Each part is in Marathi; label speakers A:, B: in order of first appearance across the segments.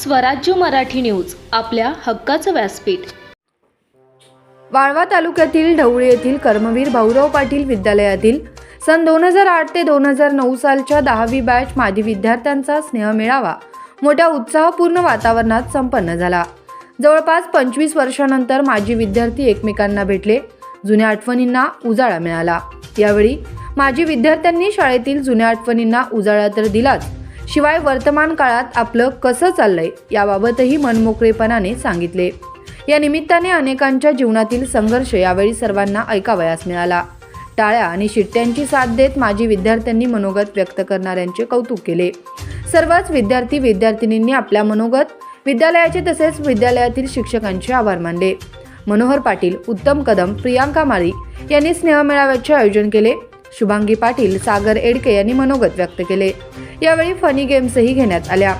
A: स्वराज्य मराठी न्यूज आपल्या हक्काचं व्यासपीठ.
B: वाळवा तालुक्यातील ढवळी येथील कर्मवीर भाऊराव पाटील विद्यालयातील सन दोन हजार आठ ते दोन हजार नऊ सालच्या दहावी बॅच माजी विद्यार्थ्यांचा स्नेहमेळावा मोठ्या उत्साहपूर्ण वातावरणात संपन्न झाला. जवळपास पंचवीस वर्षानंतर माजी विद्यार्थी एकमेकांना भेटले. जुन्या आठवणींना उजाळा मिळाला. यावेळी माजी विद्यार्थ्यांनी शाळेतील जुन्या आठवणींना उजाळा तर दिलाच शिवाय वर्तमान काळात आपलं कसं चाललंय याबाबतही मनमोकळेपणाने सांगितले. या निमित्ताने अनेकांच्या जीवनातील संघर्ष यावेळी सर्वांना ऐकावयास मिळाला. टाळ्या आणि शिट्ट्यांची साथ देत माजी विद्यार्थ्यांनी मनोगत व्यक्त करणाऱ्यांचे कौतुक केले. सर्वच विद्यार्थी विद्यार्थिनींनी आपल्या मनोगत विद्यालयाचे तसेच विद्यालयातील शिक्षकांचे आभार मानले. मनोहर पाटील उत्तम कदम प्रियांका माळी यांनी स्नेहमेळाव्याचे आयोजन केले. शुभांगी पाटील सागर एडके यांनी मनोगत व्यक्त केले. यावेळी फनी गेम्सही घेण्यात आल्या.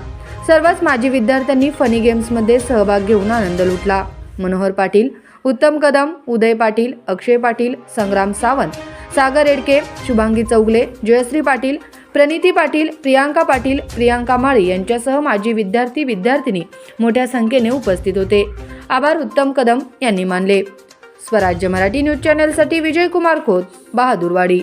B: सर्वच माजी विद्यार्थ्यांनी फनी गेम्समध्ये सहभाग घेऊन आनंद लुटला. मनोहर पाटील उत्तम कदम उदय पाटील अक्षय पाटील संग्राम सावंत सागर एडके शुभांगी चौगले जयश्री पाटील प्रणिती पाटील प्रियांका पाटील प्रियांका माळी यांच्यासह माजी विद्यार्थी विद्यार्थिनी मोठ्या संख्येने उपस्थित होते. आभार उत्तम कदम यांनी मानले. स्वराज्य मराठी न्यूज चॅनलसाठी विजयकुमार खोत बहादूरवाडी.